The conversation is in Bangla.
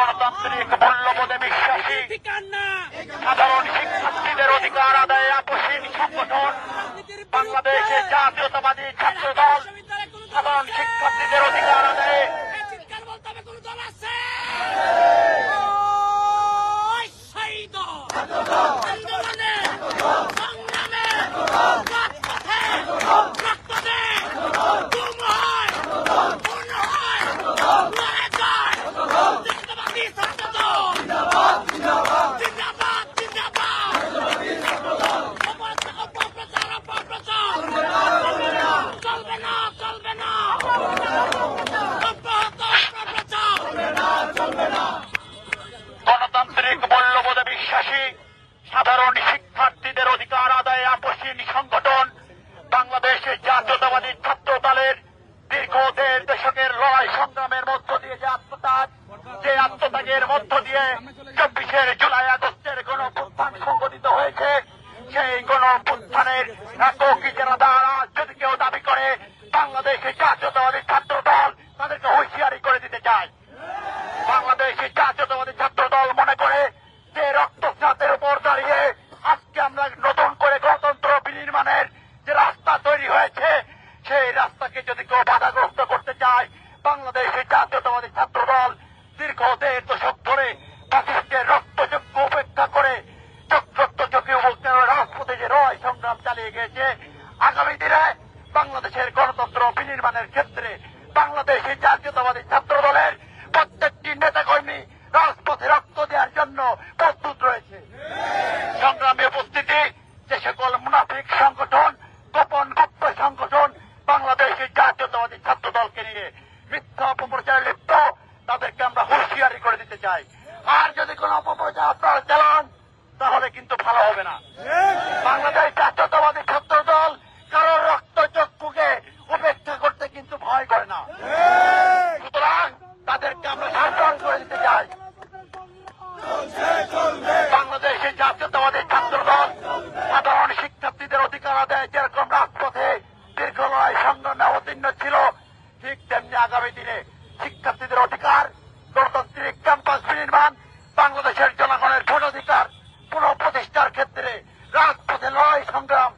গণতান্ত্রিক মূল্যবোধে বিশ্বাসী। সাধারণ শিক্ষার্থীদের অধিকার আদায়ে আপসীন সংগঠন। বাংলাদেশের জাতীয়তাবাদী ছাত্র দল সাধারণ শিক্ষার্থীদের অধিকার আদায়ে এই চিৎকার বলতে হবে কোন দল আছে ওই সেই দল আন্দোলনে সংগ্রামে রাজপথে রক্ত দে গুম হয় খুন হয় লড়ে যায় জাতীয়তাবাদী ছাত্র দল জিন্দাবাদ জিন্দাবাদ অপরাধ অপপ্রচার অপপ্রচার চলবে না চলবে না অব্যাহত অপপ্রচার গণতান্ত্রিক মূল্যবোধে বিশ্বাসী সাধারণ শিক্ষার্থীদের অধিকার আদায়ে আপসীন সংগঠন বাংলাদেশের জাতীয়তাবাদী ছাত্র দলের দীর্ঘ দেড় দশকের লড়াই সংগ্রামের মধ্য দিয়ে যে আত্মত্যাগ, যে আত্মত্যাগের মধ্য দিয়ে চব্বিশের জুলাই আগস্টের গণ সংগঠিত হয়েছে, সেই গণ অভ্যুত্থানের একক ইজারাদারা যদি কেউ দাবি করে বাংলাদেশের জাতীয়তাবাদী ছাত্র দল তাদেরকে হুঁশিয়ারি করে দিতে চায়। বাংলাদেশের জাতীয়তাবাদী ছাত্র দল মনে করে যে রক্তস্নাতের উপর দাঁড়িয়ে আজকে আমরা নতুন করে গণতন্ত্র বিনির্মাণের যে রাস্তা তৈরি হয়েছে, সেই রাস্তাকে যদি কেউ বাধাগ্রস্ত করতে চায়, বাংলাদেশের জাতীয়তাবাদী ছাত্র দল দীর্ঘ দেড় দশক ধরে পাকিস্তানের রক্তযজ্ঞ উপেক্ষা করে চক্রত্বযোগ্য রাজপথে যে রয় সংগ্রাম চালিয়ে গেছে আগামী দিনে বাংলাদেশের গণতন্ত্র বিনির্মাণের ক্ষেত্রে বাংলাদেশের জাতীয়তাবাদী ছাত্র দলের প্রত্যেকটি নেতাকর্মী রাজপথে রক্ত দেওয়ার জন্য প্রস্তুত রয়েছে সংগ্রামী উপস্থিতি যে সকল মুনাফিক সংগঠন গোপন গুপ্ত সংগঠন বাংলাদেশের জাতীয়তাবাদী ছাত্র দলকে নিয়ে মিথ্যা অপপ্রচারে লিপ্ত, তাদেরকে আমরা হুঁশিয়ারি করে দিতে চাই। আর যদি কোনো অপপ্রচার আপনারা চালান, তাহলে কিন্তু ভালো হবে না। বাংলাদেশ জাতীয়তাবাদী ছাত্র দল কারোর রক্ত চক্ষুকে উপেক্ষা করতে কিন্তু ভয় করে না। সুতরাং তাদেরকে আমরা সাবধান করে দিতে চাই। বাংলাদেশের জাতীয়তাবাদী ছাত্র দল সাধারণ শিক্ষার্থীদের অধিকার আদায় যেরকম রাজপথে দীর্ঘ লড়াই সংগ্রামে অবতীর্ণ ছিল ঠিক তেমনি আগামী দিনে শিক্ষার্থীদের অধিকার, গণতান্ত্রিক ক্যাম্পাস বিনির্মাণ বাংলাদেশের জনগণের ভোটাধিকার, পুনঃপ্রতিষ্ঠার ক্ষেত্রে রাজপথে লড়াই সংগ্রাম